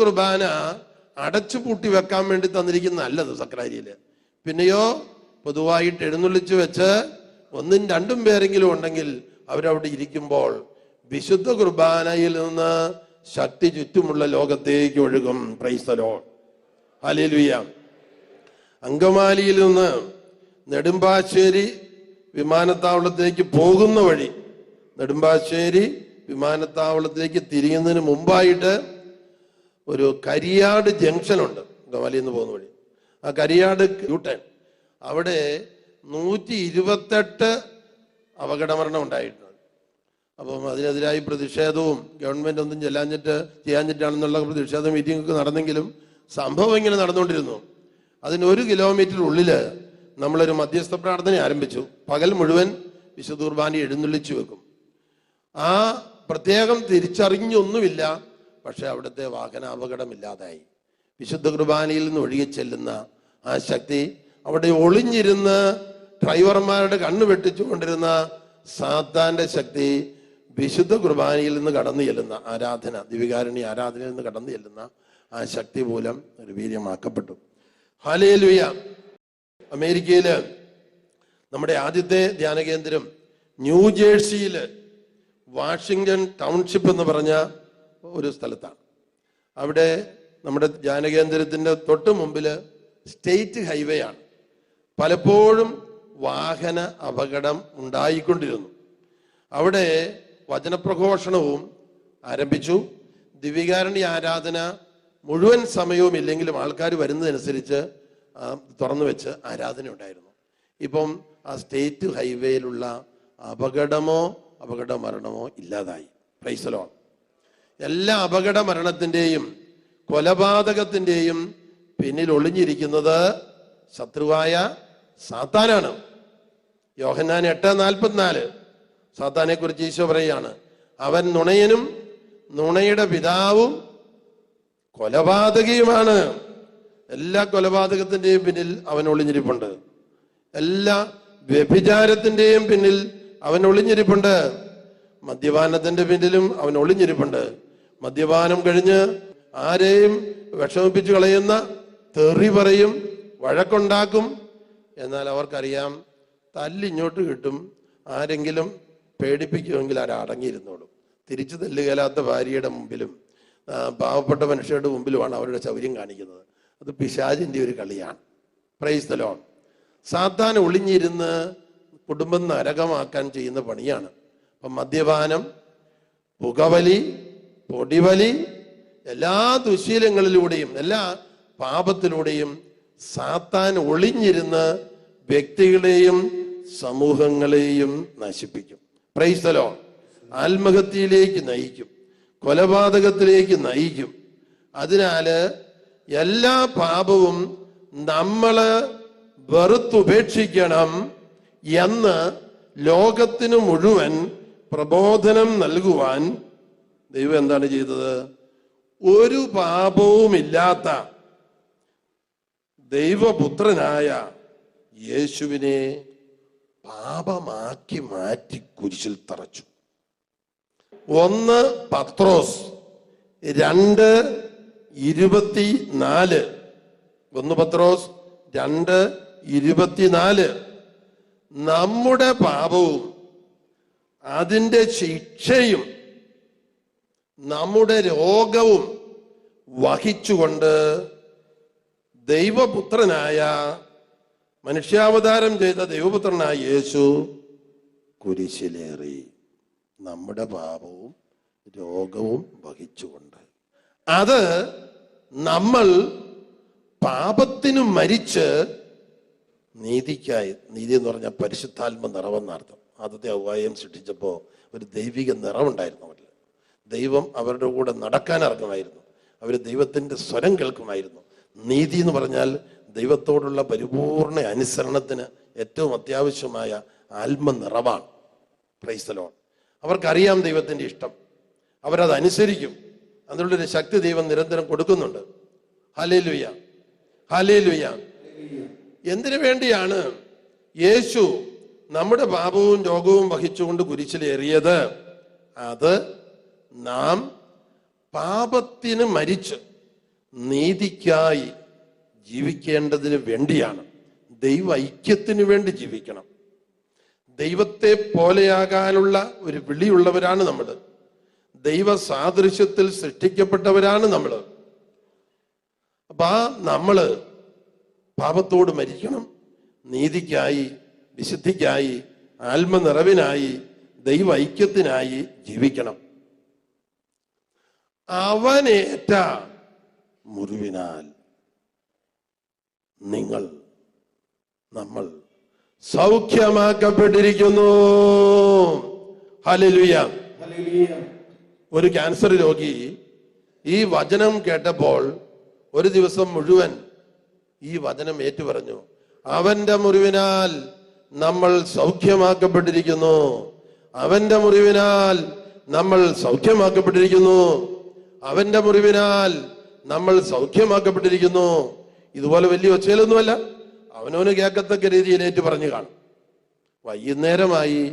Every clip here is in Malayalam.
കുർബാന അടച്ചു പൂട്ടി വെക്കാൻ വേണ്ടി തന്നിരിക്കുന്ന അല്ലത് സക്രാരിയിൽ. പിന്നെയോ പൊതുവായിട്ട് എഴുന്നള്ളിച്ചു വെച്ച് ഒന്നും രണ്ടും പേരെങ്കിലും ഉണ്ടെങ്കിൽ അവരവിടെ ഇരിക്കുമ്പോൾ വിശുദ്ധ കുർബാനയിൽ നിന്ന് ശക്തി ചുറ്റുമുള്ള ലോകത്തേക്ക് ഒഴുകും. പ്രൈസലോ അലിയ അങ്കമാലിയിൽ നിന്ന് നെടുമ്പാശ്ശേരി വിമാനത്താവളത്തിലേക്ക് പോകുന്ന വഴി നെടുമ്പാശ്ശേരി വിമാനത്താവളത്തിലേക്ക് തിരിയുന്നതിന് മുമ്പായിട്ട് ഒരു കരിയാട് ജംഗ്ഷൻ ഉണ്ട് നിന്ന് പോകുന്ന വഴി. ആ കരിയാട് യൂട്ടേൺ. അവിടെ നൂറ്റി ഇരുപത്തെട്ട് അപകടമരണം ഉണ്ടായിട്ടുണ്ട്. അപ്പം അതിനെതിരായി പ്രതിഷേധവും ഗവൺമെന്റ് ഒന്നും ചെല്ലാഞ്ഞിട്ട് ചെയ്യാഞ്ഞിട്ടാണെന്നുള്ള പ്രതിഷേധ മീറ്റിംഗ് ഒക്കെ നടന്നെങ്കിലും സംഭവം ഇങ്ങനെ നടന്നുകൊണ്ടിരുന്നു. അതിന് ഒരു കിലോമീറ്റർ ഉള്ളിൽ നമ്മളൊരു മധ്യസ്ഥ പ്രാർത്ഥന ആരംഭിച്ചു. പകൽ മുഴുവൻ വിശുദ്ധ കുർബാന എഴുന്നള്ളിച്ചു വെക്കും. ആ പ്രത്യേകം തിരിച്ചറിഞ്ഞൊന്നുമില്ല. പക്ഷെ അവിടുത്തെ വാഹന അപകടമില്ലാതായി വിശുദ്ധ കുർബാനയിൽ നിന്ന് ഒഴുകി ചെല്ലുന്ന ആ ശക്തി അവിടെ ഒളിഞ്ഞിരുന്ന് ഡ്രൈവർമാരുടെ കണ്ണ് വെട്ടിച്ചുകൊണ്ടിരുന്ന സാത്താന്റെ ശക്തി വിശുദ്ധ കുർബാനയിൽ നിന്ന് കടന്നു ചെല്ലുന്ന ആരാധന ദിവികാരണി ആരാധനയിൽ നിന്ന് കടന്നു ചെല്ലുന്ന ആ ശക്തി മൂലം നിർവീര്യമാക്കപ്പെട്ടു വീര്യമാക്കപ്പെട്ടു. ഹാലേലുയ അമേരിക്കയിൽ നമ്മുടെ ആദ്യത്തെ ധ്യാന കേന്ദ്രം ന്യൂജേഴ്സിയിൽ വാഷിങ്ടൺ ടൗൺഷിപ്പ് എന്ന് പറഞ്ഞ ഒരു സ്ഥലത്താണ്. അവിടെ നമ്മുടെ ജാനകേന്ദ്രത്തിന്റെ തൊട്ട് മുമ്പിൽ സ്റ്റേറ്റ് ഹൈവേ ആണ്. പലപ്പോഴും വാഹന അപകടം ഉണ്ടായിക്കൊണ്ടിരുന്നു. അവിടെ വചനപ്രഘോഷണവും ആരംഭിച്ചു. ദിവ്യകാരണി ആരാധന മുഴുവൻ സമയവും ഇല്ലെങ്കിലും ആൾക്കാർ വരുന്നതനുസരിച്ച് തുറന്നു വെച്ച് ആരാധന ഉണ്ടായിരുന്നു. ഇപ്പം ആ സ്റ്റേറ്റ് ഹൈവേയിലുള്ള അപകടമോ അപകട മരണമോ ഇല്ലാതായി. പ്രൈസലോ എല്ലാ അപകട മരണത്തിന്റെയും കൊലപാതകത്തിന്റെയും പിന്നിൽ ഒളിഞ്ഞിരിക്കുന്നത് ശത്രുവായ സാത്താനാണ്. യോഹന്നാൻ എട്ട് നാൽപ്പത്തിനാല്. സാത്താനെ കുറിച്ച് ഈശോ പറയാണ് അവൻ നുണയനും നുണയുടെ പിതാവും കൊലപാതകയുമാണ്. എല്ലാ കൊലപാതകത്തിന്റെയും പിന്നിൽ അവൻ ഒളിഞ്ഞിരിപ്പുണ്ട്. എല്ലാ വ്യഭിചാരത്തിന്റെയും പിന്നിൽ അവൻ ഒളിഞ്ഞിരിപ്പുണ്ട്. മദ്യപാനത്തിന്റെ പിന്നിലും അവൻ ഒളിഞ്ഞിരിപ്പുണ്ട്. മദ്യപാനം കഴിഞ്ഞ് ആരെയും വിഷമിപ്പിച്ചു കളയുന്ന തെറി പറയും വഴക്കുണ്ടാക്കും. എന്നാൽ അവർക്കറിയാം തല്ലിങ്ങോട്ട് കിട്ടും. ആരെങ്കിലും പേടിപ്പിക്കുമെങ്കിൽ ആരാ അടങ്ങിയിരുന്നോളും. തിരിച്ചു തല്ലുകലാത്ത ഭാര്യയുടെ മുമ്പിലും പാവപ്പെട്ട മനുഷ്യരുടെ മുമ്പിലുമാണ് അവരുടെ ശൗര്യം കാണിക്കുന്നത്. അത് പിശാജിന്റെ ഒരു കളിയാണ്. പ്രൈസ് ദ ലോൺ സാത്താൻ ഒളിഞ്ഞിരുന്ന് കുടുംബം നരകമാക്കാൻ ചെയ്യുന്ന പണിയാണ്. അപ്പം മദ്യപാനം പുകവലി പൊടിവലി എല്ലാ ദുശീലങ്ങളിലൂടെയും എല്ലാ പാപത്തിലൂടെയും സാത്താൻ ഒളിഞ്ഞിരുന്ന് വ്യക്തികളെയും സമൂഹങ്ങളെയും നശിപ്പിക്കും. പ്രൈസ്തലോ ആത്മഹത്യയിലേക്ക് നയിക്കും. കൊലപാതകത്തിലേക്ക് നയിക്കും. അതിനാല് എല്ലാ പാപവും നമ്മൾ വെറുത്തുപേക്ഷിക്കണം എന്ന് ലോകത്തിനു മുഴുവൻ പ്രബോധനം നൽകുവാൻ ദൈവം എന്താണ് ചെയ്തത്? ഒരു പാപവുമില്ലാത്ത ദൈവപുത്രനായ യേശുവിനെ പാപമാക്കി മാറ്റി കുരിശിൽ തറച്ചു. ഒന്ന് പത്രോസ് രണ്ട് ഇരുപത്തി നാല് ഒന്ന് പത്രോസ് രണ്ട് ഇരുപത്തിനാല്. നമ്മുടെ പാപവും അതിന്റെ ശിക്ഷയും നമ്മുടെ രോഗവും വഹിച്ചുകൊണ്ട് ദൈവപുത്രനായ മനുഷ്യാവതാരം ചെയ്ത ദൈവപുത്രനായ യേശു കുരിശിലേറി നമ്മുടെ പാപവും രോഗവും വഹിച്ചുകൊണ്ട്. അത് നമ്മൾ പാപത്തിനു മരിച്ച് നീതിക്കായി നീതി എന്ന് പറഞ്ഞാൽ പരിശുദ്ധാത്മ നിറവെന്നർത്ഥം. ആദ്യത്തെ ഔവായം സൃഷ്ടിച്ചപ്പോൾ ഒരു ദൈവിക നിറവുണ്ടായിരുന്നു അവരിൽ. ദൈവം അവരുടെ കൂടെ നടക്കാൻ ഇറങ്ങുമായിരുന്നു. അവർ ദൈവത്തിന്റെ സ്വരം കേൾക്കുമായിരുന്നു. നീതി എന്ന് പറഞ്ഞാൽ ദൈവത്തോടുള്ള പരിപൂർണ അനുസരണത്തിന് ഏറ്റവും അത്യാവശ്യമായ ആത്മനിറവാണ്. ക്രൈസ്തലോൺ അവർക്കറിയാം ദൈവത്തിന്റെ ഇഷ്ടം. അവരത് അനുസരിക്കും. അതിനുള്ളൊരു ശക്തി ദൈവം നിരന്തരം കൊടുക്കുന്നുണ്ട്. ഹലേലുയ്യ ലുയ എന്തിനു വേണ്ടിയാണ് യേശു നമ്മുടെ പാപവും രോഗവും വഹിച്ചുകൊണ്ട് കുരിശിലേറിയത്? അത് നാം പാപത്തിന് മരിച്ച് നീതിക്കായി ജീവിക്കേണ്ടതിന് വേണ്ടിയാണ്. ദൈവ ഐക്യത്തിന് വേണ്ടി ജീവിക്കണം. ദൈവത്തെ പോലെയാകാനുള്ള ഒരു വിളിയുള്ളവരാണ് നമ്മൾ ദൈവ സാദൃശ്യത്തിൽ സൃഷ്ടിക്കപ്പെട്ടവരാണ് നമ്മൾ അപ്പൊ ആ നമ്മൾ പാപത്തോട് മരിക്കണം. നീതിക്കായി വിശുദ്ധിക്കായി ആത്മനിറവിനായി ദൈവ ഐക്യത്തിനായി ജീവിക്കണം. അവനേറ്റ മുറിവിനാൽ നിങ്ങൾ നമ്മൾ സൗഖ്യമാക്കപ്പെട്ടിരിക്കുന്നു. ഹലിലുയ ഒരു ക്യാൻസർ രോഗി ഈ വചനം കേട്ടപ്പോൾ ഒരു ദിവസം മുഴുവൻ ഈ വചനം ഏറ്റുപറഞ്ഞു. അവന്റെ മുറിവിനാൽ നമ്മൾ സൗഖ്യമാക്കപ്പെട്ടിരിക്കുന്നു. അവന്റെ മുറിവിനാൽ നമ്മൾ സൗഖ്യമാക്കപ്പെട്ടിരിക്കുന്നു. അവന്റെ മുറിവിനാൽ നമ്മൾ സൗഖ്യമാക്കപ്പെട്ടിരിക്കുന്നു. ഇതുപോലെ വലിയ ഒച്ചയിലൊന്നുമല്ല. അവനവന് കേൾക്കത്തക്ക രീതിയിൽ ഏറ്റു പറഞ്ഞു കാണും. വൈകുന്നേരമായി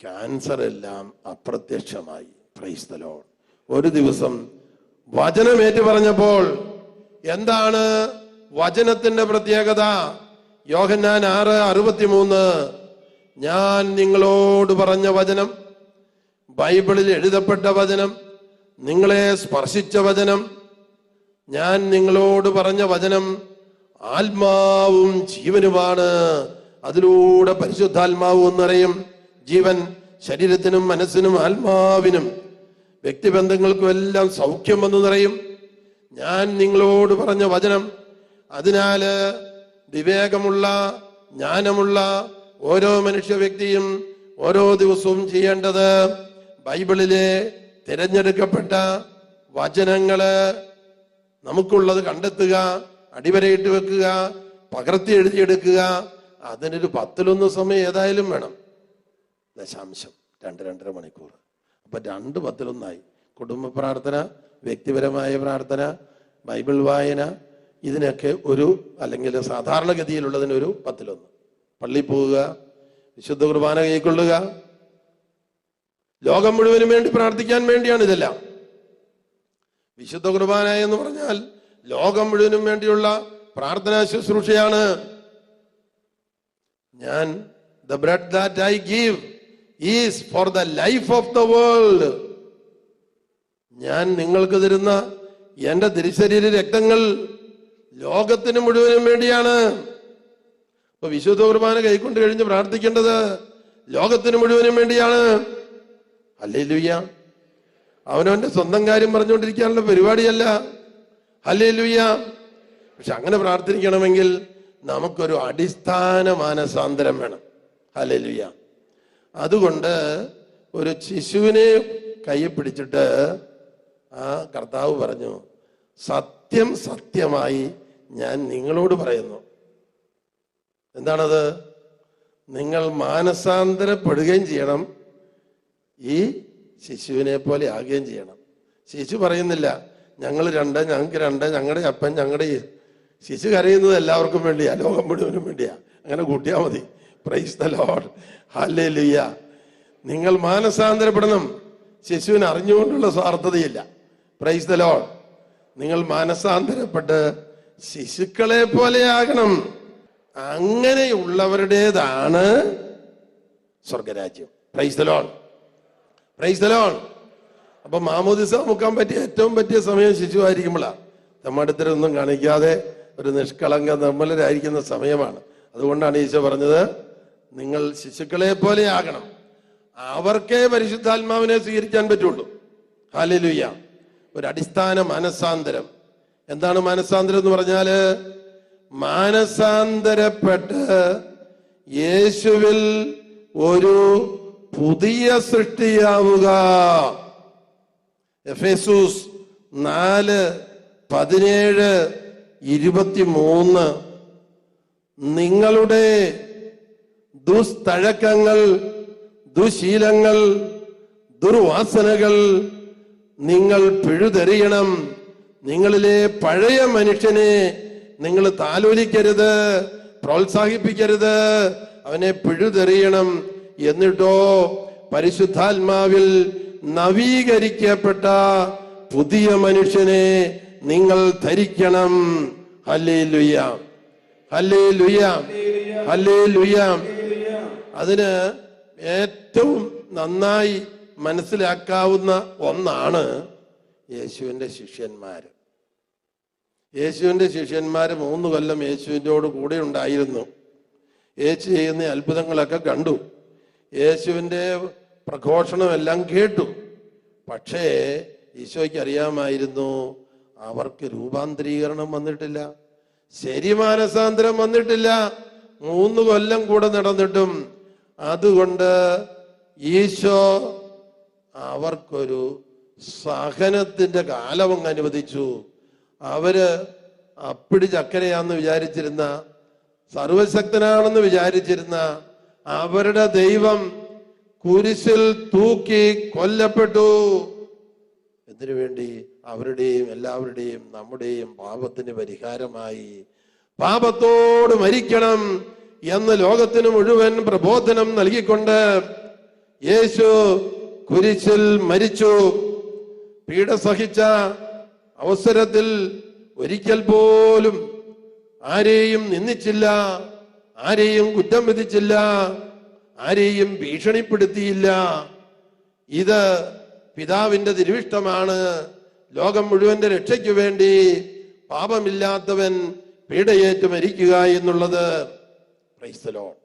ക്യാൻസർ എല്ലാം അപ്രത്യക്ഷമായി. ക്രൈസ്തലോ ഒരു ദിവസം വചനം ഏറ്റു പറഞ്ഞപ്പോൾ എന്താണ് വചനത്തിന്റെ പ്രത്യേകത? യോഹന്നാൻ ആറ് അറുപത്തിമൂന്ന്. ഞാൻ നിങ്ങളോട് പറഞ്ഞ വചനം ബൈബിളിൽ എഴുതപ്പെട്ട വചനം നിങ്ങളെ സ്പർശിച്ച വചനം ഞാൻ നിങ്ങളോട് പറഞ്ഞ വചനം ആത്മാവും ജീവനുമാണ്. അതിലൂടെ പരിശുദ്ധാത്മാവ് ഒന്നറിയും ജീവൻ ശരീരത്തിനും മനസ്സിനും ആത്മാവിനും. വ്യക്തിബന്ധങ്ങൾക്കും എല്ലാം സൗഖ്യം വന്നു നിറയും ഞാൻ നിങ്ങളോട് പറഞ്ഞ വചനം അതിനാല് വിവേകമുള്ള ജ്ഞാനമുള്ള ഓരോ മനുഷ്യ വ്യക്തിയും ഓരോ ദിവസവും ചെയ്യേണ്ടത് ബൈബിളിലെ തിരഞ്ഞെടുക്കപ്പെട്ട വചനങ്ങൾ നമുക്കുള്ളത് കണ്ടെത്തുക അടിവരയിട്ട് വെക്കുക പകർത്തി എഴുതിയെടുക്കുക. അതിനൊരു പത്തിലൊന്ന് സമയം ഏതായാലും വേണം. ദശാംശം. രണ്ട് രണ്ടര മണിക്കൂർ. അപ്പൊ രണ്ട് പത്തിലൊന്നായി. കുടുംബ പ്രാർത്ഥന വ്യക്തിപരമായ പ്രാർത്ഥന ബൈബിൾ വായന ഇതിനൊക്കെ ഒരു അല്ലെങ്കിൽ സാധാരണഗതിയിലുള്ളതിനൊരു പത്തിലൊന്ന്. പള്ളി പോവുക വിശുദ്ധ കുർബാന കൈക്കൊള്ളുക ലോകം മുഴുവനും വേണ്ടി പ്രാർത്ഥിക്കാൻ വേണ്ടിയാണ് ഇതെല്ലാം. വിശുദ്ധ കുർബാന എന്ന് പറഞ്ഞാൽ ലോകം മുഴുവനും വേണ്ടിയുള്ള പ്രാർത്ഥനാ ശുശ്രൂഷയാണ്. ഞാൻ the bread that I give is for the life of the world ഞാൻ നിങ്ങൾക്ക് തരുന്ന എന്റെ തിരുശരീര രക്തങ്ങൾ ലോകത്തിന് മുഴുവനും വേണ്ടിയാണ്. അപ്പൊ വിശുദ്ധ കുർബാന കൈക്കൊണ്ട് കഴിഞ്ഞ് പ്രാർത്ഥിക്കേണ്ടത് ലോകത്തിന് മുഴുവനും വേണ്ടിയാണ്. അല്ലേ ലൂയ്യ അവനവന്റെ സ്വന്തം കാര്യം പറഞ്ഞുകൊണ്ടിരിക്കാനുള്ള പരിപാടിയല്ല. അല്ലേ ലൂയ്യ പക്ഷെ അങ്ങനെ പ്രാർത്ഥിക്കണമെങ്കിൽ നമുക്കൊരു അടിസ്ഥാന മാനസാന്തരം വേണം. അല്ലേ ലൂയ്യ അതുകൊണ്ട് ഒരു ശിശുവിനെ കയ്യിൽ പിടിച്ചിട്ട് ആ കർത്താവ് പറഞ്ഞു സത്യം സത്യമായി ഞാൻ നിങ്ങളോട് പറയുന്നു. എന്താണത്? നിങ്ങൾ മാനസാന്തരപ്പെടുകയും ചെയ്യണം. ഈ ശിശുവിനെ പോലെ ആകുകയും ചെയ്യണം. ശിശു പറയുന്നില്ല ഞങ്ങൾ രണ്ട് ഞങ്ങൾക്ക് രണ്ട് ഞങ്ങളുടെ അപ്പൻ ഞങ്ങളുടെ ശിശു കരയുന്നത് എല്ലാവർക്കും വേണ്ടിയാ ലോകം മുഴുവനും വേണ്ടിയാ. അങ്ങനെ കൂട്ടിയാൽ മതി. Price the load hallelujah നിങ്ങൾ മാനസാന്തരപ്പെടണം. ശിശുവിന് അറിഞ്ഞുകൊണ്ടുള്ള സ്വാർത്ഥതയില്ല. പ്രൈസ് ദ ലോഡ് നിങ്ങൾ മാനസാന്തരപ്പെട്ട് ശിശുക്കളെ പോലെയാകണം അങ്ങനെയുള്ളവരുടേതാണ് സ്വർഗരാജ്യം. Praise the Lord praise the Lord അപ്പൊ മാമോദിസ മുക്കാൻ പറ്റിയ ഏറ്റവും പറ്റിയ സമയം ശിശുവായിരിക്കുമ്പോഴാണ് നമ്മടുത്തരൊന്നും കാണിക്കാതെ ഒരു നിഷ്കളങ്ക നിർമ്മലരായിരിക്കുന്ന സമയമാണ്. അതുകൊണ്ടാണ് ഈശോ പറഞ്ഞത് നിങ്ങൾ ശിശുക്കളെ പോലെ ആകണം. അവർക്കേ പരിശുദ്ധാത്മാവിനെ സ്വീകരിക്കാൻ പറ്റുള്ളൂ. ഹാലലുയ്യ ഒരു അടിസ്ഥാന മനസാന്തരം. എന്താണ് മനസാന്തരം എന്ന് പറഞ്ഞാൽ മാനസാന്തരപ്പെട്ട് യേശുവിൽ ഒരു പുതിയ സൃഷ്ടിയാവുക. എഫേസൂസ് നാല് പതിനേഴ് ഇരുപത്തിമൂന്ന്. നിങ്ങളുടെ ദുസ്തഴക്കങ്ങൾ ദുശീലങ്ങൾ ദുർവാസനകൾ നിങ്ങൾ പിഴുതെറിയണം. നിങ്ങളിലെ പഴയ മനുഷ്യനെ നിങ്ങൾ താലോലിക്കരുത് പ്രോത്സാഹിപ്പിക്കരുത് അവനെ പിഴുതെറിയണം. എന്നിട്ടോ പരിശുദ്ധാത്മാവിൽ നവീകരിക്കപ്പെട്ട പുതിയ മനുഷ്യനെ നിങ്ങൾ ധരിക്കണം. ഹല്ലേ ലുയാം ഹല്ലേ ലുയാം ഹല്ലേ അതിന് ഏറ്റവും നന്നായി മനസ്സിലാക്കാവുന്ന ഒന്നാണ് യേശുവിന്റെ ശിഷ്യന്മാർ യേശുവിന്റെ ശിഷ്യന്മാർ മൂന്ന് കൊല്ലം യേശുവിന്റെ കൂടെ ഉണ്ടായിരുന്നു. യേശു ചെയ്യുന്ന അത്ഭുതങ്ങളൊക്കെ കണ്ടു. യേശുവിന്റെ പ്രഘോഷണമെല്ലാം കേട്ടു. പക്ഷേ ഈശോയ്ക്ക് അറിയാമായിരുന്നു അവർക്ക് രൂപാന്തരീകരണം വന്നിട്ടില്ല ശരി മാനസാന്തരം വന്നിട്ടില്ല മൂന്ന് കൊല്ലം കൂടെ നടന്നിട്ടും. അതുകൊണ്ട് ഈശോ അവർക്കൊരു സഹനത്തിന്റെ കാലം അങ്ങ് അനുവദിച്ചു. അവർ അപ്പിടി ചക്കരയാന്ന് വിചാരിച്ചിരുന്ന സർവശക്തനാണെന്ന് വിചാരിച്ചിരുന്ന അവരുടെ ദൈവം കുരിശിൽ തൂക്കി കൊല്ലപ്പെട്ടു. എന്തിനു വേണ്ടി അവരുടെയും എല്ലാവരുടെയും നമ്മുടെയും പാപത്തിന് പരിഹാരമായി. പാപത്തോട് മരിക്കണം എന്ന് ലോകത്തിന് മുഴുവൻ പ്രബോധനം നൽകിക്കൊണ്ട് യേശു കുരിശിൽ മരിച്ചു. പീഡ സഹിച്ച അവസരത്തിൽ ഒരിക്കൽ പോലും ആരെയും നിന്ദിച്ചില്ല. ആരെയും കുറ്റം വിധിച്ചില്ല ആരെയും ഭീഷണിപ്പെടുത്തിയില്ല. ഇത് പിതാവിന്റെ തിരുവിഷ്ടമാണ്. ലോകം മുഴുവന്റെ രക്ഷയ്ക്കു വേണ്ടി പാപമില്ലാത്തവൻ പീഡയേറ്റ് മരിക്കുക എന്നുള്ളത്. ക്രൈസ്തലോ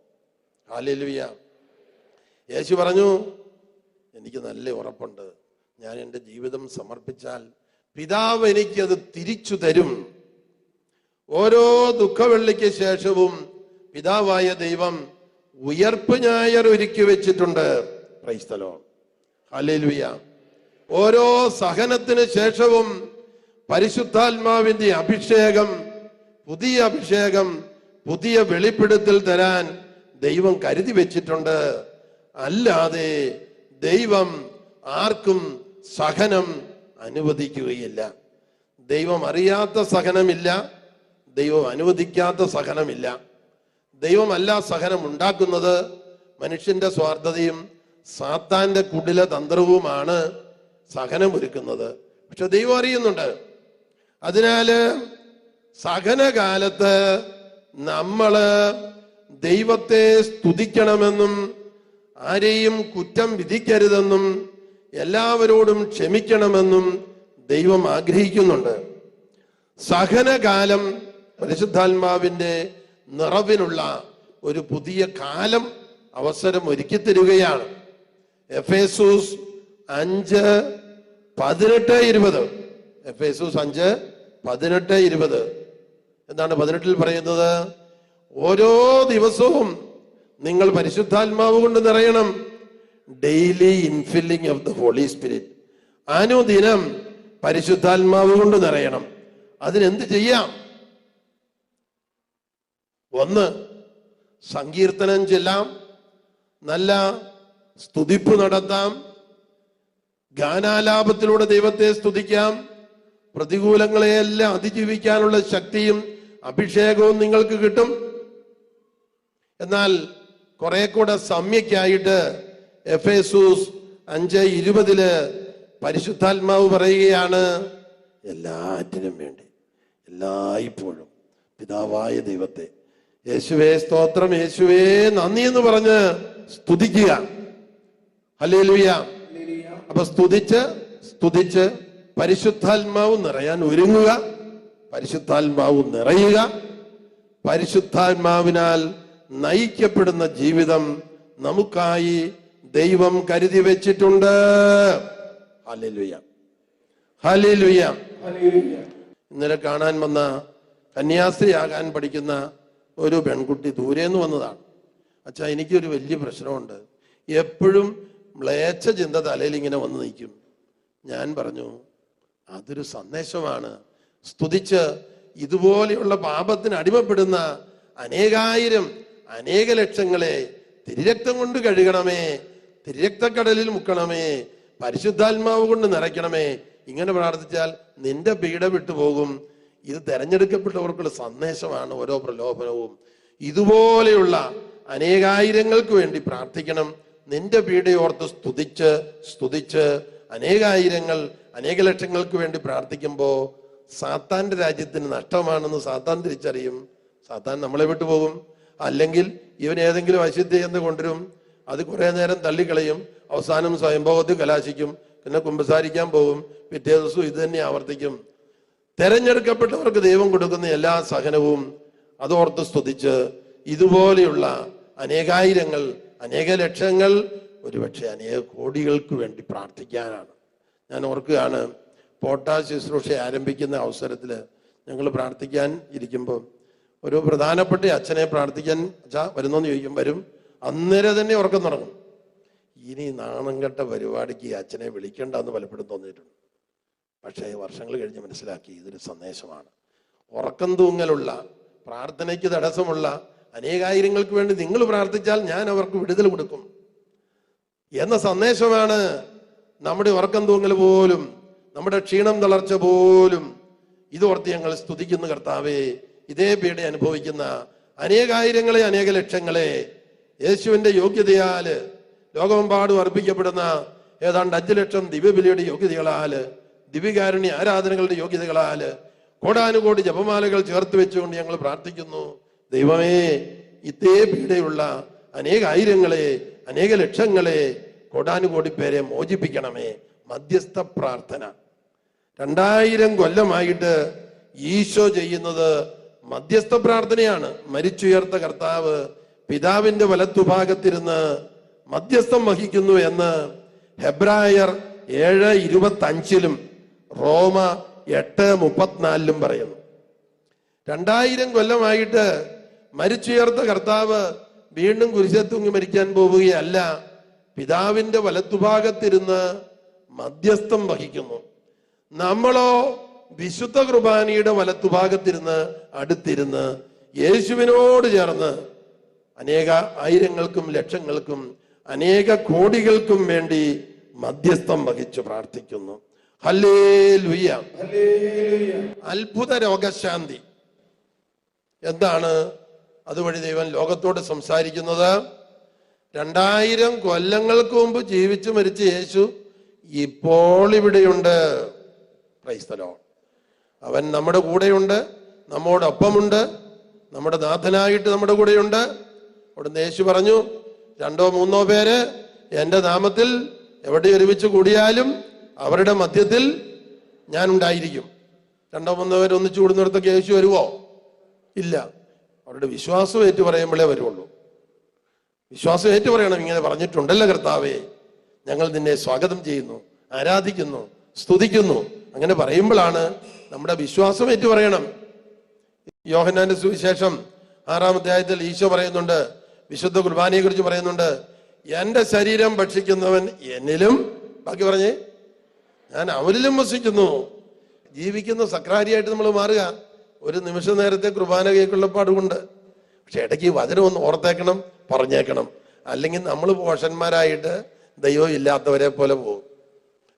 യേശു പറഞ്ഞു എനിക്ക് നല്ല ഉറപ്പുണ്ട്. ഞാൻ എന്റെ ജീവിതം സമർപ്പിച്ചാൽ പിതാവ് എനിക്കത് തിരിച്ചു തരും. ഓരോ ദുഃഖവെള്ളിക്ക് ശേഷവും പിതാവായ ദൈവം ഉയർപ്പ് ഞായർ ഒരുക്കി വെച്ചിട്ടുണ്ട്. ക്രൈസ്തലോ ഹല്ലേലൂയ ഓരോ സഹനത്തിന് ശേഷവും പരിശുദ്ധാത്മാവിന്റെ അഭിഷേകം പുതിയ അഭിഷേകം പുതിയ വെളിപ്പെടുത്തൽ തരാൻ ദൈവം കരുതി വെച്ചിട്ടുണ്ട്. അല്ലാതെ ദൈവം ആർക്കും സഹനം അനുവദിക്കുകയില്ല. ദൈവം അറിയാത്ത സഹനമില്ല ദൈവം അനുവദിക്കാത്ത സഹനമില്ല. ദൈവമല്ല സഹനം ഉണ്ടാക്കുന്നത്. മനുഷ്യന്റെ സ്വാർത്ഥതയും സാത്താന്റെ കുടില തന്ത്രവുമാണ് സഹനം ഒരുക്കുന്നത്. പക്ഷെ ദൈവം അറിയുന്നുണ്ട്. അതിനാല് സഹനകാലത്ത് നമ്മൾ ദൈവത്തെ സ്തുതിക്കണമെന്നും ആരെയും കുറ്റം വിധിക്കരുതെന്നും എല്ലാവരോടും ക്ഷമിക്കണമെന്നും ദൈവം ആഗ്രഹിക്കുന്നുണ്ട്. സഹനകാലം പരിശുദ്ധാത്മാവിന്റെ നിറവിനുള്ള ഒരു പുതിയ കാലം അവസരം ഒരുക്കി തരികയാണ്. എഫേസൂസ് അഞ്ച് പതിനെട്ട് ഇരുപത്. എഫേസൂസ് അഞ്ച് പതിനെട്ട് ഇരുപത്. എന്താണ് പതിനെട്ടിൽ പറയുന്നത്? ഓരോ ദിവസവും നിങ്ങൾ പരിശുദ്ധാത്മാവ് കൊണ്ട് നിറയണം. Daily infilling of the Holy Spirit. അനുദിനം പരിശുദ്ധാത്മാവ് കൊണ്ട് നിറയണം. അതിനെന്ത് ചെയ്യാം? ഒന്ന് സങ്കീർത്തനം ചെല്ലാം നല്ല സ്തുതിപ്പ് നടത്താം ഗാനാലാപത്തിലൂടെ ദൈവത്തെ സ്തുതിക്കാം പ്രതികൂലങ്ങളെയെല്ലാം അതിജീവിക്കാനുള്ള ശക്തിയും അഭിഷേകവും നിങ്ങൾക്ക് കിട്ടും. എന്നാൽ കുറെ കൂടെ സമ്യക്കായിട്ട് എഫ് എസൂസ് അഞ്ച് ഇരുപതിൽ പരിശുദ്ധാത്മാവ് പറയുകയാണ് എല്ലാറ്റിനും വേണ്ടി എല്ലായ്പ്പോഴും പിതാവായ ദൈവത്തെ യേശുവേ സ്തോത്രം. യേശുവേ നന്ദി എന്ന് പറഞ്ഞ് സ്തുതിക്കുക. അല്ലേ അപ്പൊ സ്തുതിച്ച് സ്തുതിച്ച് പരിശുദ്ധാത്മാവ് നിറയാൻ ഒരുങ്ങുക. പരിശുദ്ധാത്മാവ് നിറയുക. പരിശുദ്ധാത്മാവിനാൽ നയിക്കപ്പെടുന്ന ജീവിതം നമുക്കായി ദൈവം കരുതി വെച്ചിട്ടുണ്ട്. ഹലിലുയ ഹലിലുയ ഇന്നലെ കാണാൻ വന്ന കന്യാസ്ത്രീ ആകാൻ പഠിക്കുന്ന ഒരു പെൺകുട്ടി ദൂരെ നിന്ന് വന്നതാണ്. അച്ഛാ എനിക്കൊരു വലിയ പ്രശ്നമുണ്ട്. എപ്പോഴും മ്ലേച്ഛ ചിന്ത തലയിൽ ഇങ്ങനെ വന്ന് നിൽക്കും. ഞാൻ പറഞ്ഞു അതൊരു സന്ദേശമാണ്. സ്തുതിച്ച് ഇതുപോലെയുള്ള പാപത്തിന് അടിമപ്പെടുന്ന അനേകായിരം അനേക ലക്ഷങ്ങളെ തിരിരക്തം കൊണ്ട് കഴുകണമേ തിരിരക്തക്കടലിൽ മുക്കണമേ പരിശുദ്ധാത്മാവ് കൊണ്ട് നിറയ്ക്കണമേ. ഇങ്ങനെ പ്രാർത്ഥിച്ചാൽ നിന്റെ പീഡ വിട്ടുപോകും. ഇത് തെരഞ്ഞെടുക്കപ്പെട്ടവർക്കുള്ള സന്ദേശമാണ് ഓരോ പ്രലോഭനവും. ഇതുപോലെയുള്ള അനേകായിരങ്ങൾക്ക് വേണ്ടി പ്രാർത്ഥിക്കണം. നിന്റെ പീഡയോർത്ത് സ്തുതിച്ച് സ്തുതിച്ച് അനേകായിരങ്ങൾ അനേക ലക്ഷങ്ങൾക്ക് വേണ്ടി പ്രാർത്ഥിക്കുമ്പോൾ സാത്താന്റെ രാജ്യത്തിന് നഷ്ടമാണെന്ന് സാത്താൻ തിരിച്ചറിയും. സാത്താൻ നമ്മളെ വിട്ടു പോകും. അല്ലെങ്കിൽ ഇവൻ ഏതെങ്കിലും അശുദ്ധി എന്ന് കൊണ്ടുവരും. അത് കുറെ നേരം തള്ളിക്കളയും. അവസാനം സ്വയംഭവത്തിൽ കലാശിക്കും. പിന്നെ കുമ്പസാരിക്കാൻ പോകും. പിറ്റേ ദിവസവും ഇത് തന്നെ ആവർത്തിക്കും. തെരഞ്ഞെടുക്കപ്പെട്ടവർക്ക് ദൈവം കൊടുക്കുന്ന എല്ലാ സഹനവും അതോർത്ത് സ്തുതിച്ച് ഇതുപോലെയുള്ള അനേകായിരങ്ങൾ അനേക ലക്ഷങ്ങൾ ഒരുപക്ഷെ അനേക കോടികൾക്ക് വേണ്ടി പ്രാർത്ഥിക്കാനാണ്. ഞാൻ ഓർക്കുകയാണ് പോട്ടാ ശുശ്രൂഷ ആരംഭിക്കുന്ന അവസരത്തിൽ ഞങ്ങൾ പ്രാർത്ഥിക്കാൻ ഇരിക്കുമ്പോൾ ഒരു പ്രധാനപ്പെട്ട അച്ഛനെ പ്രാർത്ഥിക്കാൻ അച്ഛാ വരുന്നോന്ന് ചോദിക്കും വരും. അന്നേരം തന്നെ ഉറക്കം തുടങ്ങും. ഇനി നാണം കെട്ട പരിപാടിക്ക് അച്ഛനെ വിളിക്കേണ്ടെന്ന് പലപ്പോഴും തോന്നിയിട്ടുണ്ട്. പക്ഷേ വർഷങ്ങൾ കഴിഞ്ഞ് മനസ്സിലാക്കി ഇതൊരു സന്ദേശമാണ്. ഉറക്കം തൂങ്ങലുള്ള പ്രാർത്ഥനയ്ക്ക് തടസ്സമുള്ള അനേകായിരങ്ങൾക്ക് വേണ്ടി നിങ്ങൾ പ്രാർത്ഥിച്ചാൽ ഞാൻ അവർക്ക് വിടുതൽ കൊടുക്കും. എന്ന സന്ദേശമാണ് നമ്മുടെ ഉറക്കം തൂങ്ങൽ പോലും നമ്മുടെ ക്ഷീണം തളർച്ച പോലും. ഇതോർത്ത് ഞങ്ങൾ സ്തുതിക്കുന്ന കർത്താവേ. ഇതേ പീഡ അനുഭവിക്കുന്ന അനേകായിരങ്ങളെ അനേക ലക്ഷങ്ങളെ യേശുവിന്റെ യോഗ്യതയാൽ ലോകമെമ്പാടും അർപ്പിക്കപ്പെടുന്ന ഏതാണ്ട് അഞ്ചു ലക്ഷം ദിവ്യബലിയുടെ യോഗ്യതകളാൽ ദിവ്യകാരുണ്യ ആരാധനകളുടെ യോഗ്യതകളാൽ കോടാനുകോടി ജപമാലകൾ ചേർത്ത് വെച്ചുകൊണ്ട് ഞങ്ങൾ പ്രാർത്ഥിക്കുന്നു. ദൈവമേ ഇതേ പീഡയുള്ള അനേക ആയിരങ്ങളെ അനേക ലക്ഷങ്ങളെ കോടാനുകോടി പേരെ മോചിപ്പിക്കണമേ. മധ്യസ്ഥ പ്രാർത്ഥന. രണ്ടായിരം കൊല്ലമായിട്ട് ഈശോ ചെയ്യുന്നത് മധ്യസ്ഥ പ്രാർത്ഥനയാണ്. മരിച്ചുയർത്ത കർത്താവ് പിതാവിന്റെ വലത്തുഭാഗത്തിരുന്ന് മധ്യസ്ഥം വഹിക്കുന്നു എന്ന് ഹെബ്രായർ ഏഴ് ഇരുപത്തി അഞ്ചിലും റോമ എട്ട് മുപ്പത്തിനാലിലും പറയുന്നു. രണ്ടായിരം കൊല്ലമായിട്ട് മരിച്ചുയർത്ത കർത്താവ് വീണ്ടും കുരിശത്തൂങ്ങി മരിക്കാൻ പോവുകയല്ല പിതാവിന്റെ വലത്തുഭാഗത്തിരുന്ന് മധ്യസ്ഥം വഹിക്കുന്നു. നമ്മളോ വിശുദ്ധ കുർബാനയുടെ വലത്തുഭാഗത്തിരുന്ന് അടുത്തിരുന്ന് യേശുവിനോട് ചേർന്ന് അനേക ആയിരങ്ങൾക്കും ലക്ഷങ്ങൾക്കും അനേക കോടികൾക്കും വേണ്ടി മധ്യസ്ഥം വഹിച്ചു പ്രാർത്ഥിക്കുന്നു. അത്ഭുത രോഗശാന്തി. എന്താണ്? അതുവഴി ദൈവം ലോകത്തോട് സംസാരിക്കുന്നത്. രണ്ടായിരം കൊല്ലങ്ങൾക്ക് മുമ്പ് ജീവിച്ചു മരിച്ച യേശു ഇപ്പോൾ ഇവിടെയുണ്ട്. ക്രൈസ്തലോ അവൻ നമ്മുടെ കൂടെയുണ്ട് നമ്മോടൊപ്പമുണ്ട് നമ്മുടെ നാഥനായിട്ട് നമ്മുടെ കൂടെയുണ്ട്. അവിടുന്ന് യേശു പറഞ്ഞു രണ്ടോ മൂന്നോ പേര് എന്റെ നാമത്തിൽ എവിടെ ഒരുമിച്ച് കൂടിയാലും അവരുടെ മധ്യത്തിൽ ഞാൻ ഉണ്ടായിരിക്കും. രണ്ടോ മൂന്നോ പേര് ഒന്നിച്ചു കൂടുന്നിടത്തൊക്കെ യേശു വരുവോ? ഇല്ല. അവരുടെ വിശ്വാസം ഏറ്റു പറയുമ്പോഴേ വരുള്ളൂ. വിശ്വാസം ഏറ്റു പറയണം ഇങ്ങനെ പറഞ്ഞിട്ടുണ്ടല്ലോ കർത്താവേ. ഞങ്ങൾ നിന്നെ സ്വാഗതം ചെയ്യുന്നു ആരാധിക്കുന്നു സ്തുതിക്കുന്നു. അങ്ങനെ പറയുമ്പോഴാണ് നമ്മുടെ വിശ്വാസം ഏറ്റു പറയണം. യോഹന്നാന്റെ സുവിശേഷം ആറാം അധ്യായത്തിൽ ഈശോ പറയുന്നുണ്ട് വിശുദ്ധ കുർബാനയെ കുറിച്ച് പറയുന്നുണ്ട് എന്റെ ശരീരം ഭക്ഷിക്കുന്നവൻ എന്നിലും ബാക്കി പറഞ്ഞേ ഞാൻ അവരിലും വസിക്കുന്നു ജീവിക്കുന്ന സക്രാരിയായിട്ട് നമ്മൾ മാറുക. ഒരു നിമിഷ നേരത്തെ കുർബാന കേൾക്കുള്ള പാടുകൊണ്ട് പക്ഷെ ഇടയ്ക്ക് വചനം ഒന്ന് ഓർത്തേക്കണം പറഞ്ഞേക്കണം. അല്ലെങ്കിൽ നമ്മൾ പോഷന്മാരായിട്ട് ദൈവം ഇല്ലാത്തവരെ പോലെ പോകും.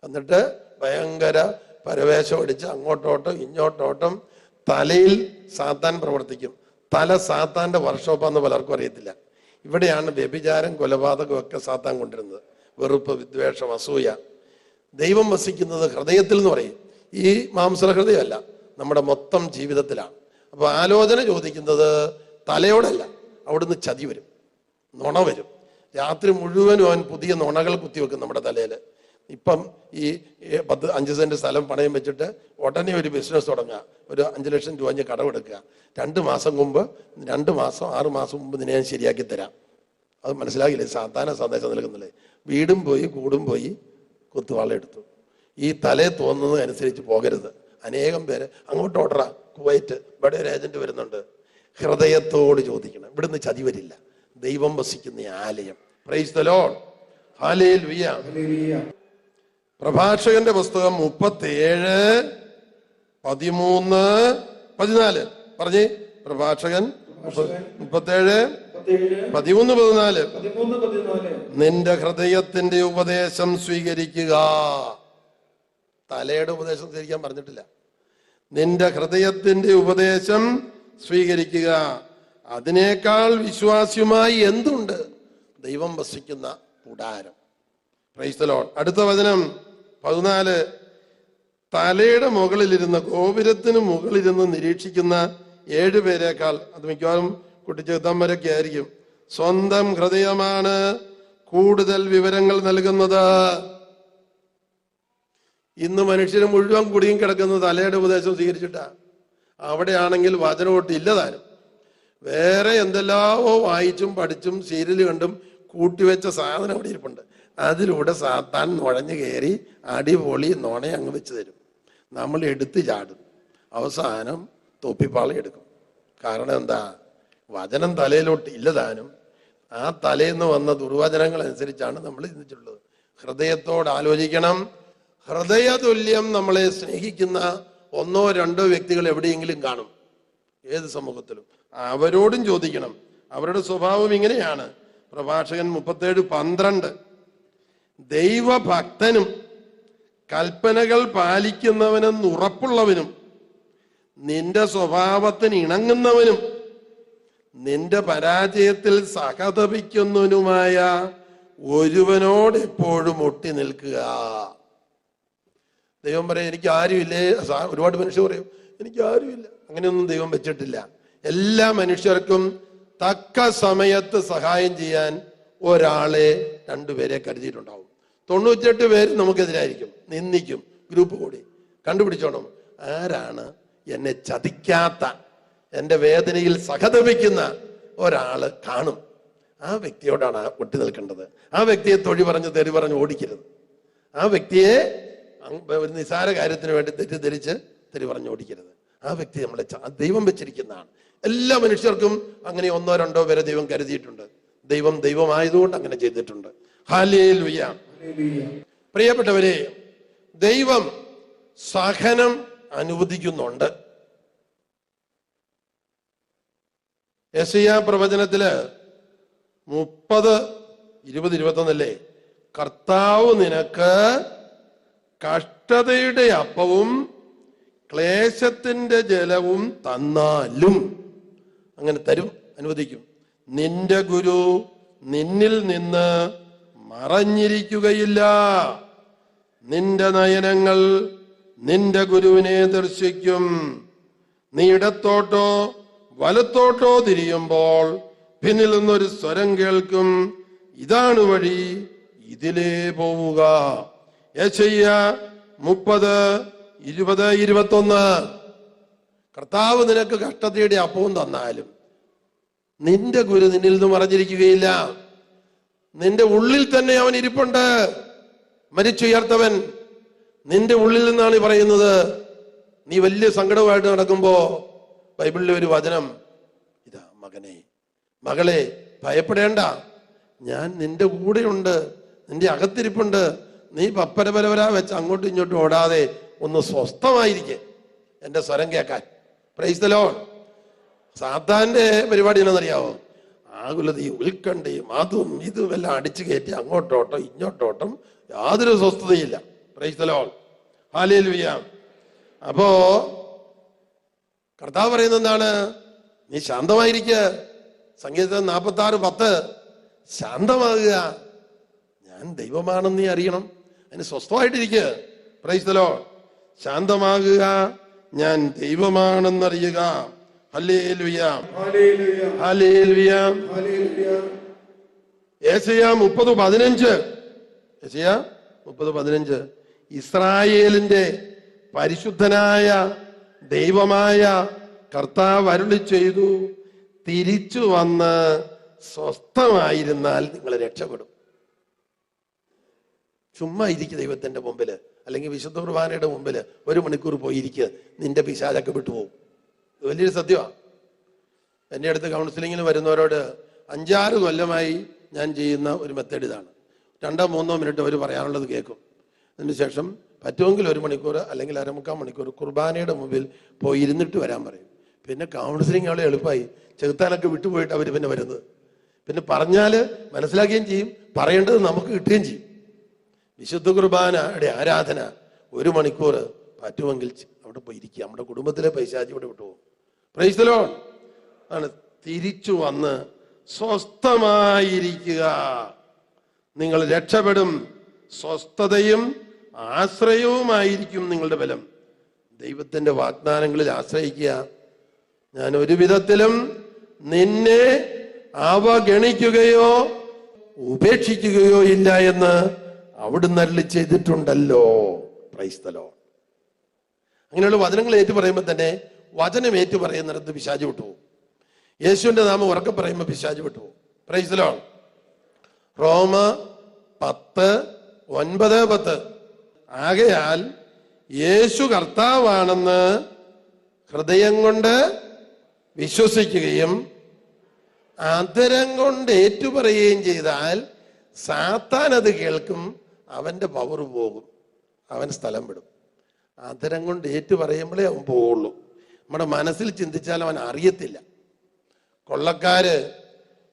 എന്നിട്ട് ഭയങ്കര പരവേശം അടിച്ച് അങ്ങോട്ടോട്ടും ഇങ്ങോട്ടോട്ടും തലയിൽ സാത്താൻ പ്രവർത്തിക്കും. തല സാത്താന്റെ വർക്ക്ഷോപ്പാന്ന് പലർക്കും അറിയത്തില്ല. ഇവിടെയാണ് വ്യഭിചാരം കൊലപാതകമൊക്കെ സാത്താൻ കൊണ്ടിരുന്നത് വെറുപ്പ് വിദ്വേഷം അസൂയ. ദൈവം വസിക്കുന്നത് ഹൃദയത്തിൽ എന്ന് പറയും. ഈ മാംസ ഹൃദയമല്ല നമ്മുടെ മൊത്തം ജീവിതത്തിലാണ്. അപ്പൊ ആലോചന ചോദിക്കുന്നത് തലയോടല്ല അവിടുന്ന് ചതി വരും നുണ വരും. രാത്രി മുഴുവനും അവൻ പുതിയ നുണകൾ കുത്തിവെക്കും നമ്മുടെ തലയിൽ ഇപ്പം ഈ പത്ത് അഞ്ച് സെന്റ് സ്ഥലം പണയം വെച്ചിട്ട് ഉടനെ ഒരു ബിസിനസ് തുടങ്ങുക ഒരു അഞ്ച് ലക്ഷം രൂപ ഞാൻ കടമെടുക്കുക രണ്ട് മാസം മുമ്പ് രണ്ട് മാസം ആറ് മാസം മുമ്പ് നിന്നെ ഞാൻ ശരിയാക്കി തരാം. അത് മനസ്സിലാകില്ലേ സാധാരണ സന്ദേശം നൽകുന്നില്ലേ? വീടും പോയി കൂടും പോയി കുത്തുവാള എടുത്തു ഈ തലേ തോന്നുന്നത് അനുസരിച്ച് പോകരുത്. അനേകം പേര് അങ്ങോട്ട് കുവൈറ്റ് ഇവിടെ ഒരു ഏജന്റ് വരുന്നുണ്ട്. ഹൃദയത്തോട് ചോദിക്കണം. ഇവിടുന്ന് ചതി വരില്ല. ദൈവം വസിക്കുന്ന ആലയം. പ്രൈസ് ദ ലോഡ് പ്രഭാഷകന്റെ പുസ്തകം മുപ്പത്തിയേഴ് പതിമൂന്ന് പതിനാല്. പറഞ്ഞേ. പ്രഭാഷകൻ മുപ്പത്തേഴ് പതിമൂന്ന് പതിനാല്. നിന്റെ ഹൃദയത്തിന്റെ ഉപദേശം സ്വീകരിക്കുക. തലയുടെ ഉപദേശം സ്വീകരിക്കാൻ പറഞ്ഞിട്ടില്ല. നിന്റെ ഹൃദയത്തിന്റെ ഉപദേശം സ്വീകരിക്കുക. അതിനേക്കാൾ വിശ്വാസ്യമായി എന്തുണ്ട്? ദൈവം വസിക്കുന്ന കൂടാരം. ക്രൈസ്തലോൺ അടുത്ത വചനം പതിനാല്. തലയുടെ മുകളിലിരുന്ന് ഗോപുരത്തിന് മുകളിലിരുന്ന് നിരീക്ഷിക്കുന്ന ഏഴുപേരെക്കാൾ അത് മിക്കവാറും കുട്ടിച്ചെറുത്തമ്മരൊക്കെ ആയിരിക്കും. സ്വന്തം ഹൃദയമാണ് കൂടുതൽ വിവരങ്ങൾ നൽകുന്നത്. ഇന്ന് മനുഷ്യന് മുഴുവൻ കുടിയും കിടക്കുന്നത് തലയുടെ ഉപദേശം സ്വീകരിച്ചിട്ടാ. അവിടെയാണെങ്കിൽ വചനമൊട്ട് ഇല്ലതാനും. വേറെ എന്തെല്ലാമോ വായിച്ചും പഠിച്ചും സീരിയൽ കണ്ടും കൂട്ടിവെച്ച സാധനം അവിടെ ഇരിപ്പുണ്ട്. അതിലൂടെ സാത്താൻ നുഴഞ്ഞു കയറി അടിപൊളി നുണ അങ്ങ് വെച്ച് തരും. നമ്മൾ എടുത്ത് ചാടും. അവസാനം തൊപ്പിപ്പാളി എടുക്കും. കാരണം എന്താ? വചനം തലയിലോട്ട് ഇല്ലതാനും ആ തലേന്ന് വന്ന ദുർവചനങ്ങൾ അനുസരിച്ചാണ് നമ്മൾ ചിന്തിച്ചിട്ടുള്ളത്. ഹൃദയത്തോട് ആലോചിക്കണം. ഹൃദയതുല്യം നമ്മളെ സ്നേഹിക്കുന്ന ഒന്നോ രണ്ടോ വ്യക്തികൾ എവിടെയെങ്കിലും കാണും. ഏത് സമൂഹത്തിലും. അവരോടും ചോദിക്കണം. അവരുടെ സ്വഭാവം ഇങ്ങനെയാണ്. പ്രഭാഷകൻ മുപ്പത്തേഴ് പന്ത്രണ്ട്. ദൈവഭക്തനും കൽപ്പനകൾ പാലിക്കുന്നവനെന്ന് ഉറപ്പുള്ളവനും നിന്റെ സ്വഭാവത്തിന് ഇണങ്ങുന്നവനും നിന്റെ പരാജയത്തിൽ സഹതപിക്കുന്നവനുമായ ഒരുവനോട് എപ്പോഴും ഒട്ടി നിൽക്കുക. ദൈവം പറയും എനിക്ക് ആരുമില്ലേ? ഒരുപാട് മനുഷ്യർ പറയും എനിക്ക് ആരുമില്ല. അങ്ങനെയൊന്നും ദൈവം വെച്ചിട്ടില്ല. എല്ലാ മനുഷ്യർക്കും തക്ക സമയത്ത് സഹായം ചെയ്യാൻ ഒരാളെ രണ്ടുപേരെ കരുതിയിട്ടുണ്ടാവും. തൊണ്ണൂറ്റെട്ട് പേര് നമുക്കെതിരായിരിക്കും. നിന്ദിക്കും. ഗ്രൂപ്പ് കൂടി. കണ്ടുപിടിച്ചോണം. ആരാണ് എന്നെ ചതിക്കാത്ത എന്റെ വേദനയിൽ സഹതപിക്കുന്ന ഒരാൾ കാണും. ആ വ്യക്തിയോടാണ് ഒട്ടി നിൽക്കേണ്ടത്. ആ വ്യക്തിയെ തൊഴി പറഞ്ഞ് തെറി പറഞ്ഞ് ഓടിക്കരുത്. ആ വ്യക്തിയെ ഒരു നിസാര കാര്യത്തിന് വേണ്ടി തെറ്റിദ്ധരിച്ച് തെറി പറഞ്ഞ് ഓടിക്കരുത്. ആ വ്യക്തി നമ്മളെ ദൈവം വെച്ചിരിക്കുന്നതാണ്. എല്ലാ മനുഷ്യർക്കും അങ്ങനെ ഒന്നോ രണ്ടോ പേരെ ദൈവം കരുതിയിട്ടുണ്ട്. ദൈവം ദൈവമായതുകൊണ്ട് അങ്ങനെ ചെയ്തിട്ടുണ്ട്. പ്രിയപ്പെട്ടവരെ ദൈവം സഹനം അനുവദിക്കുന്നുണ്ട്. യശയ പ്രവചനത്തിൽ മുപ്പത് ഇരുപത് ഇരുപത്തൊന്നല്ലേ? കർത്താവ് നിനക്ക് കഷ്ടതയുടെ അപ്പവും ക്ലേശത്തിന്റെ ജലവും തന്നാലും അങ്ങനെ തരും അനുവദിക്കും. നിന്റെ ഗുരു നിന്നിൽ നിന്ന് മറഞ്ഞിരിക്കുകയില്ല. നിന്റെ നയനങ്ങൾ നിന്റെ ഗുരുവിനെ ദർശിക്കും. നീ ഇടത്തോട്ടോ വലത്തോട്ടോ തിരിയുമ്പോൾ പിന്നിൽ നിന്നൊരു സ്വരം കേൾക്കും. ഇതാണ് വഴി ഇതിലേ പോവുക. ഏശയ്യ മുപ്പത് ഇരുപത് ഇരുപത്തൊന്ന്. കർത്താവ് നിനക്ക് കഷ്ടതയുടെ അപ്പവും തന്നാലും നിന്റെ ഗുരു നിന്നിൽ നിന്ന് മറഞ്ഞിരിക്കുകയില്ല നിന്റെ ഉള്ളിൽ തന്നെ അവൻ ഇരിപ്പുണ്ട്. മരിച്ചുയർത്തവൻ നിന്റെ ഉള്ളിൽ നിന്നാണ് ഈ പറയുന്നത്. നീ വലിയ സങ്കടമായിട്ട് നടക്കുമ്പോ ബൈബിളിലെ ഒരു വചനം ഇതാ മകനെ മകളെ ഭയപ്പെടേണ്ട. ഞാൻ നിന്റെ കൂടെയുണ്ട് നിന്റെ അകത്തിരിപ്പുണ്ട്. നീ പപ്പരപരവരാ വെച്ച് അങ്ങോട്ടും ഇങ്ങോട്ടും ഓടാതെ ഒന്ന് സ്വസ്ഥമായിരിക്കെ. എന്റെ സ്വരം കേൾക്കാൻ. പ്രൈസ്തലോ സാത്താന്റെ പരിപാടി എന്നറിയാവോ ആകുലതയും ഉൽക്കണ്ഠയും അതും ഇതും എല്ലാം അടിച്ചു കയറ്റി അങ്ങോട്ടോട്ടം ഇങ്ങോട്ടോട്ടം യാതൊരു സ്വസ്ഥതയില്ല. പ്രൈസ്തലോ ഹാലിയിൽ വിയാം അപ്പോ കർത്താവ് പറയുന്നത് എന്താണ്? നീ ശാന്തമായിരിക്കുക സംഗീതം നാൽപ്പത്തി ആറ് പത്ത്. ശാന്തമാകുക. ഞാൻ ദൈവമാണെന്ന് നീ അറിയണം. അതിന് സ്വസ്ഥമായിട്ടിരിക്കുക പ്രൈസ്തലോ ശാന്തമാകുക. ഞാൻ ദൈവമാണെന്നറിയുക മുപ്പത് പതിനഞ്ച്. മുപ്പത് പതിനഞ്ച്. ഇസ്രായേലിന്റെ പരിശുദ്ധനായ ദൈവമായ കർത്താവ് അരുളി ചെയ്തു തിരിച്ചു വന്ന് സ്വസ്ഥമായിരുന്നാൽ നിങ്ങൾ രക്ഷപ്പെടും. ചുമ്മാ ഇരിക്കുക ദൈവത്തിന്റെ മുമ്പിൽ അല്ലെങ്കിൽ വിശുദ്ധ കുർബാനയുടെ മുമ്പിൽ ഒരു മണിക്കൂർ പോയി ഇരിക്കുക നിന്റെ പിശാചൊക്കെ വിട്ടുപോകും വലിയൊരു സത്യമാണ് എന്റെ അടുത്ത് കൗൺസിലിങ്ങിന് വരുന്നവരോട് അഞ്ചാറ് കൊല്ലമായി ഞാൻ ചെയ്യുന്ന ഒരു മെത്തേഡ് ഇതാണ്. രണ്ടോ മൂന്നോ മിനിറ്റ് അവർ പറയാനുള്ളത് കേൾക്കും. അതിനുശേഷം പറ്റുമെങ്കിൽ ഒരു മണിക്കൂർ അല്ലെങ്കിൽ അരമുക്കാൽ മണിക്കൂർ കുർബാനയുടെ മുമ്പിൽ പോയി ഇരുന്നിട്ട് വരാൻ പറയും. പിന്നെ കൗൺസിലിംഗ് അവളെ എളുപ്പമായി. ചെകുത്താനൊക്കെ വിട്ടുപോയിട്ട് അവർ പിന്നെ വരുന്നത്. പിന്നെ പറഞ്ഞാൽ മനസ്സിലാക്കുകയും ചെയ്യും. പറയേണ്ടത് നമുക്ക് കിട്ടുകയും ചെയ്യും. വിശുദ്ധ കുർബാനയുടെ ആരാധന ഒരു മണിക്കൂർ പറ്റുമെങ്കിൽ അവിടെ പോയി ഇരിക്കുക നമ്മുടെ കുടുംബത്തിലെ പൈശാചി ഇവിടെ വിട്ടുപോകും. ആണ്. തിരിച്ചു വന്ന് സ്വസ്ഥമായിരിക്കുക. നിങ്ങൾ രക്ഷപ്പെടും. സ്വസ്ഥതയും ആശ്രയവുമായിരിക്കും നിങ്ങളുടെ ബലം. ദൈവത്തിന്റെ വാഗ്ദാനങ്ങളിൽ ആശ്രയിക്കുക. ഞാൻ ഒരു വിധത്തിലും നിന്നെ അവഗണിക്കുകയോ ഉപേക്ഷിക്കുകയോ ഇല്ല എന്ന് അവിടുന്ന് അരുളി ചെയ്തിട്ടുണ്ടല്ലോ. ക്രൈസ്തലോ. അങ്ങനെയുള്ള വചനങ്ങൾ ഏറ്റു പറയുമ്പോൾ തന്നെ വചനം ഏറ്റു പറയുന്നിടത്ത് പിശാജ് വിട്ടു. യേശുവിന്റെ നാമം ഉറക്കെ പറയുമ്പോൾ പിശാജ് വിട്ടു. പ്രൈസ്തലോ റോമ പത്ത് ഒൻപത് പത്ത്. ആകയാൽ യേശു കർത്താവാണെന്ന് ഹൃദയം കൊണ്ട് വിശ്വസിക്കുകയും അതരം കൊണ്ട് ഏറ്റുപറയുകയും ചെയ്താൽ സാത്താൻ അത് കേൾക്കും അവന്റെ പവർ പോകും അവൻ സ്ഥലം വിടും. അതരം കൊണ്ട് ഏറ്റു പറയുമ്പോഴേ അവൻ പോവുള്ളൂ. നമ്മുടെ മനസ്സിൽ ചിന്തിച്ചാൽ അവൻ അറിയത്തില്ല. കൊള്ളക്കാര്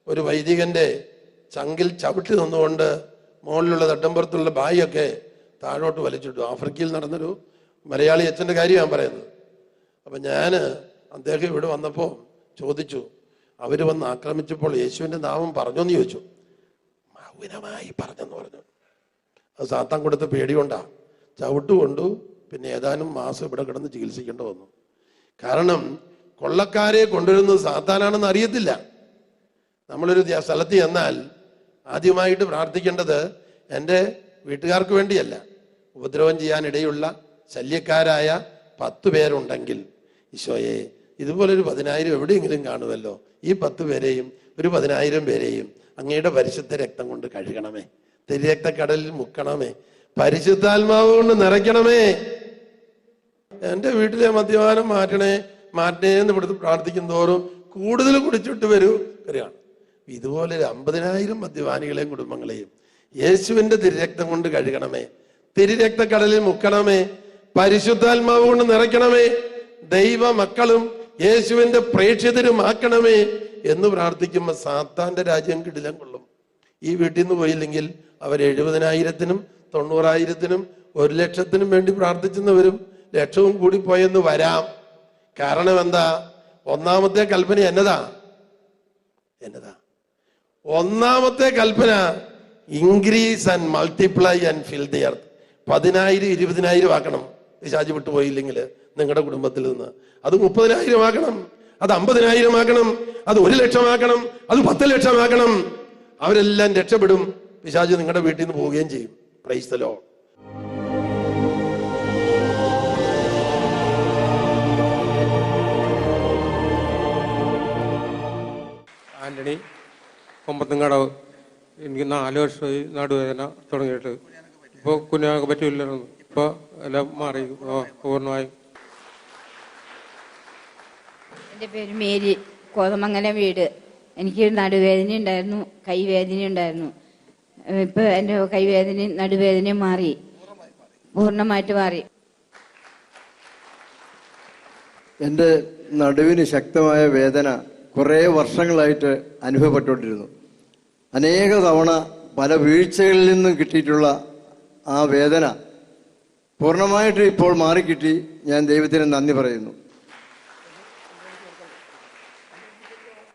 ഒരു വൈദികന്റെ ചങ്കിൽ ചവിട്ടി നിന്നുകൊണ്ട് മുകളിലുള്ള തട്ടമ്പുറത്തുള്ള ബായിയൊക്കെ താഴോട്ട് വലിച്ചിട്ടു. ആഫ്രിക്കയിൽ നടന്നൊരു മലയാളി അച്ഛന്റെ കാര്യം ഞാൻ പറയുന്നത്. അപ്പൊ ഞാൻ അദ്ദേഹം ഇവിടെ വന്നപ്പോൾ ചോദിച്ചു അവർ വന്ന് ആക്രമിച്ചപ്പോൾ യേശുവിന്റെ നാമം പറഞ്ഞോന്ന് ചോദിച്ചു. മൗനമായി പറഞ്ഞെന്ന് പറഞ്ഞു. അത് സാത്താൻ കൊടുത്ത പേടികൊണ്ടാ ചവിട്ടുകൊണ്ടു പിന്നെ ഏതാനും മാസം ഇവിടെ കിടന്ന് ചികിത്സിക്കേണ്ട വന്നു. കാരണം കൊള്ളക്കാരെ കൊണ്ടുവരുന്നത് സാത്താനാണെന്ന് അറിയത്തില്ല. നമ്മളൊരു സ്ഥലത്ത് ചെന്നാൽ ആദ്യമായിട്ട് പ്രാർത്ഥിക്കേണ്ടത് എന്റെ വീട്ടുകാർക്ക് വേണ്ടിയല്ല. ഉപദ്രവം ചെയ്യാനിടയുള്ള ശല്യക്കാരായ പത്ത് പേരുണ്ടെങ്കിൽ ഈശോയെ ഇതുപോലൊരു പതിനായിരം എവിടെയെങ്കിലും കാണുമല്ലോ. ഈ പത്ത് പേരെയും ഒരു പതിനായിരം പേരെയും അങ്ങയുടെ പരിശുദ്ധ രക്തം കൊണ്ട് കഴുകണമേ. തിരക്തക്കടലിൽ മുക്കണമേ. പരിശുദ്ധാത്മാവ് കൊണ്ട് നിറയ്ക്കണമേ. എന്റെ വീട്ടിലെ മദ്യപാനം മാറ്റണേ മാറ്റണേ എന്ന് ഇവിടുത്തെ പ്രാർത്ഥിക്കും തോറും കൂടുതൽ കുടിച്ചിട്ട് വരൂ വരികയാണ്. ഇതുപോലെ അമ്പതിനായിരം മദ്യപാനികളെയും കുടുംബങ്ങളെയും യേശുവിന്റെ തിരുരക്തം കൊണ്ട് കഴുകണമേ. തിരുരക്തക്കടലിൽ മുക്കണമേ. പരിശുദ്ധാത്മാവ് കൊണ്ട് നിറയ്ക്കണമേ. ദൈവ മക്കളും യേശുവിന്റെ പ്രേക്ഷിതരുമാക്കണമേ എന്ന് പ്രാർത്ഥിക്കുമ്പോൾ സാത്താന്റെ രാജ്യം കിടിലം കൊള്ളും. ഈ വീട്ടിൽ നിന്ന് പോയില്ലെങ്കിൽ അവർ എഴുപതിനായിരത്തിനും തൊണ്ണൂറായിരത്തിനും ഒരു ലക്ഷത്തിനും വേണ്ടി പ്രാർത്ഥിച്ചെന്നവരും ലക്ഷവും കൂടി പോയെന്ന് വരാം. കാരണം എന്താ? ഒന്നാമത്തെ കൽപ്പന എന്നതാ? എന്നതാ? ഒന്നാമത്തെ കൽപ്പന increase and multiply and fill the പതിനായിരം ഇരുപതിനായിരം ആക്കണം. പിശാചി വിട്ടുപോയില്ലെങ്കിൽ നിങ്ങളുടെ കുടുംബത്തിൽ നിന്ന്. അത് മുപ്പതിനായിരം ആക്കണം അത് അമ്പതിനായിരം ആക്കണം അത് ഒരു ലക്ഷമാക്കണം അത് പത്ത് ലക്ഷമാക്കണം അവരെല്ലാം രക്ഷപ്പെടും. പിശാചി നിങ്ങളുടെ വീട്ടിൽ നിന്ന് പോവുകയും ചെയ്യും. പ്രൈസ്തലോ ആന്റണി കൊമ്പത്തുംകടവ് എനിക്ക് നാല് വർഷമായി നടുവേദന തുടങ്ങിയിട്ട്. ഇപ്പോൾ കുഞ്ഞാക്ക് പറ്റില്ലായിരുന്നു ഇപ്പോൾ എല്ലാം മാറി. പൂർണമായി പൂർണമായും. എന്റെ പേര് മേരി. കോതമംഗലം വീട്. എനിക്ക് നടുവേദന ഉണ്ടായിരുന്നു. കൈവേദന ഉണ്ടായിരുന്നു. ഇപ്പൊ എന്റെ കൈവേദനയും നടുവേദനയും മാറി. പൂർണമായിട്ട് മാറി. എന്റെ നടുവിന് ശക്തമായ വേദന കുറേ വർഷങ്ങളായിട്ട് അനുഭവപ്പെട്ടുകൊണ്ടിരുന്നു. അനേക തവണ പല വീഴ്ചകളിൽ നിന്നും കിട്ടിയിട്ടുള്ള ആ വേദന പൂർണമായിട്ട് ഇപ്പോൾ മാറിക്കിട്ടി. ഞാൻ ദൈവത്തിന് നന്ദി പറയുന്നു.